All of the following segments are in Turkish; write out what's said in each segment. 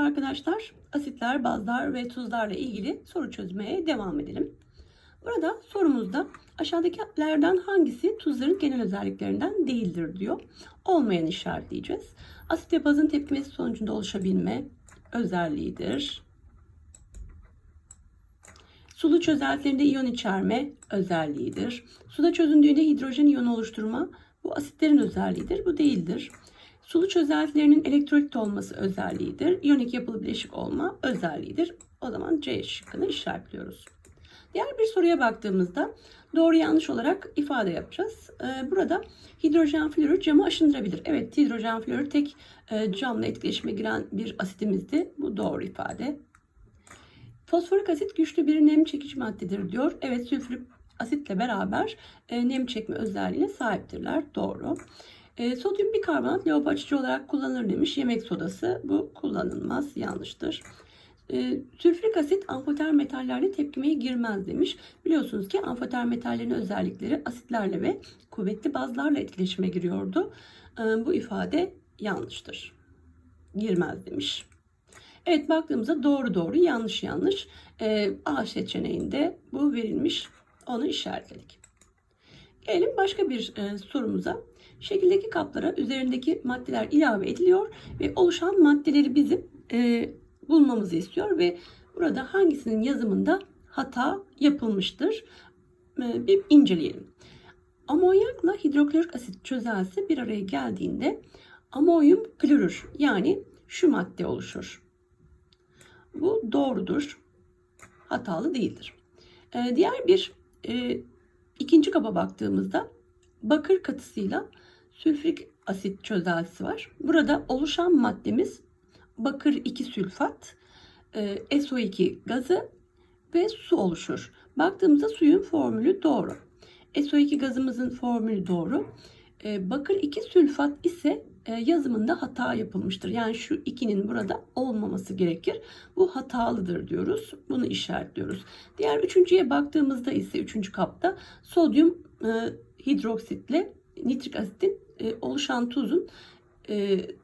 Arkadaşlar. Asitler, bazlar ve tuzlarla ilgili soru çözmeye devam edelim. Burada sorumuzda aşağıdakilerden hangisi tuzların genel özelliklerinden değildir diyor. Olmayan işaretleyeceğiz. Asit ve bazın tepkimesi sonucunda oluşabilme özelliğidir. Sulu çözeltilerinde iyon içerme özelliğidir. Suda çözündüğünde hidrojen iyonu oluşturma bu asitlerin özelliğidir. Bu değildir. Sulu çözeltilerinin elektrolit olması özelliğidir. İyonik yapılı bileşik olma özelliğidir. O zaman C şıkkını işaretliyoruz. Diğer bir soruya baktığımızda doğru yanlış olarak ifade yapacağız. Ee, Burada hidrojen florür camı aşındırabilir. Evet hidrojen florür tek e, camla etkileşime giren bir asitimizdi. Bu doğru ifade. Fosforik asit güçlü bir nem çekici maddedir diyor. Evet sülfürik asitle beraber e, nem çekme özelliğine sahiptirler. Doğru. E, sodyum bikarbonat levap açıcı olarak kullanılır demiş. Yemek sodası bu kullanılmaz. Yanlıştır. E, sülfürik asit amfoter metallerle tepkimeye girmez demiş. Biliyorsunuz ki amfoter metallerin özellikleri asitlerle ve kuvvetli bazlarla etkileşime giriyordu. E, bu ifade yanlıştır. Girmez demiş. Evet baktığımızda doğru doğru yanlış yanlış. E, A seçeneğinde bu verilmiş. Onu işaretledik. Gelelim başka bir e, sorumuza. Şekildeki kaplara üzerindeki maddeler ilave ediliyor ve oluşan maddeleri bizim e, bulmamızı istiyor ve burada hangisinin yazımında hata yapılmıştır e, bir inceleyelim. Amonyakla hidroklorik asit çözelsi bir araya geldiğinde amonyum klorür yani şu madde oluşur. Bu doğrudur. Hatalı değildir. E, diğer bir e, ikinci kaba baktığımızda bakır katısıyla sülfürik asit çözeltisi var. Burada oluşan maddemiz bakır 2 sülfat, e, SO2 gazı ve su oluşur. Baktığımızda suyun formülü doğru. SO2 gazımızın formülü doğru. E, bakır 2 sülfat ise e, yazımında hata yapılmıştır. Yani şu 2'nin burada olmaması gerekir. Bu hatalıdır diyoruz. Bunu işaretliyoruz. Diğer üçüncüye baktığımızda ise üçüncü kapta sodyum hidroksitle nitrik asitin oluşan tuzun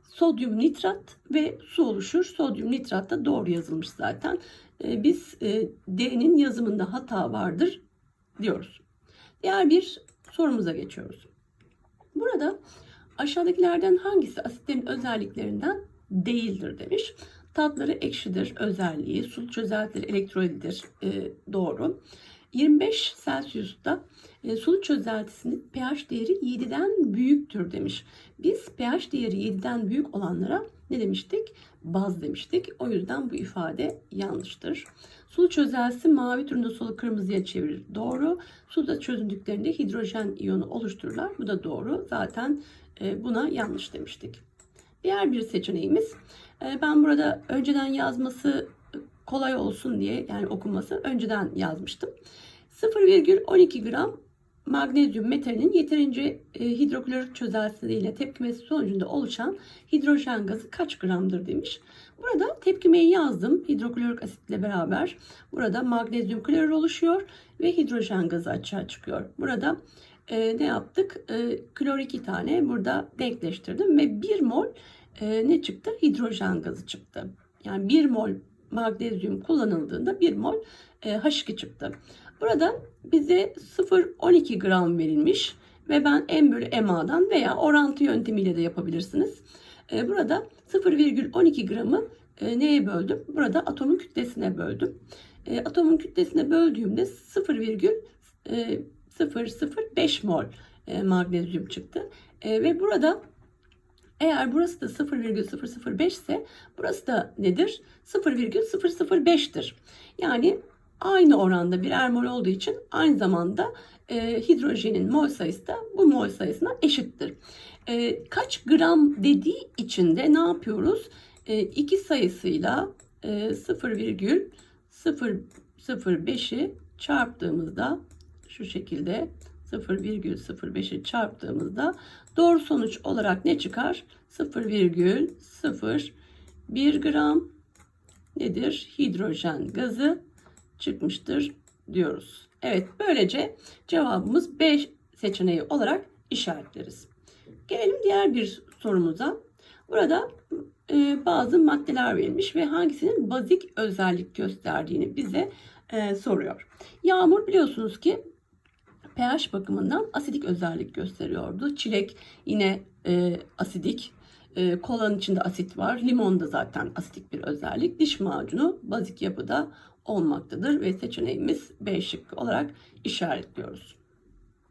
sodyum nitrat ve su oluşur. Sodyum nitrat da doğru yazılmış zaten. Biz D'nin yazımında hata vardır diyoruz. Diğer bir sorumuza geçiyoruz. Burada aşağıdakilerden hangisi asitlerin özelliklerinden değildir demiş. Tatları ekşidir özelliği, su çözeltileri elektrolidir e, doğru. 25 Celsius'ta e, sulu çözeltisinin pH değeri 7'den büyüktür demiş. Biz pH değeri 7'den büyük olanlara ne demiştik? Baz demiştik. O yüzden bu ifade yanlıştır. Sulu çözeltisi mavi turunda solu kırmızıya çevirir. Doğru. Suda çözündüklerinde hidrojen iyonu oluştururlar. Bu da doğru. Zaten e, buna yanlış demiştik. Diğer bir seçeneğimiz e, ben burada önceden yazması kolay olsun diye yani okunması önceden yazmıştım. 0,12 gram magnezyum metalinin yeterince e, hidroklorik çözeltisiyle tepkimesi sonucunda oluşan hidrojen gazı kaç gramdır demiş. Burada tepkimeyi yazdım hidroklorik asitle beraber. Burada magnezyum klorür oluşuyor ve hidrojen gazı açığa çıkıyor. Burada e, ne yaptık? E, klor 2 tane burada denkleştirdim ve 1 mol e, ne çıktı? Hidrojen gazı çıktı. Yani 1 mol magnezyum kullanıldığında 1 mol e, H2 çıktı. Burada bize 0,12 gram verilmiş ve ben M bölü MA'dan veya orantı yöntemiyle de yapabilirsiniz. E, burada 0,12 gramı e, neye böldüm? Burada atomun kütlesine böldüm. E, atomun kütlesine böldüğümde 0,005 mol e, magnezyum çıktı. E, ve burada eğer burası da 0,005 ise burası da nedir? 0,005'tir. Yani aynı oranda birer mol olduğu için aynı zamanda e, hidrojenin mol sayısı da bu mol sayısına eşittir. E, kaç gram dediği için de ne yapıyoruz? E, iki sayısıyla e, 0,005'i çarptığımızda şu şekilde 0,05'i çarptığımızda doğru sonuç olarak ne çıkar? 0,01 gram nedir? Hidrojen gazı çıkmıştır diyoruz. Evet böylece cevabımız B seçeneği olarak işaretleriz. Gelelim diğer bir sorumuza. Burada e, bazı maddeler verilmiş ve hangisinin bazik özellik gösterdiğini bize e, soruyor. Yağmur biliyorsunuz ki pH bakımından asidik özellik gösteriyordu. Çilek yine e, asidik. E, kolanın içinde asit var. Limon da zaten asidik bir özellik. Diş macunu bazik yapıda olmaktadır ve seçeneğimiz B şıkkı olarak işaretliyoruz.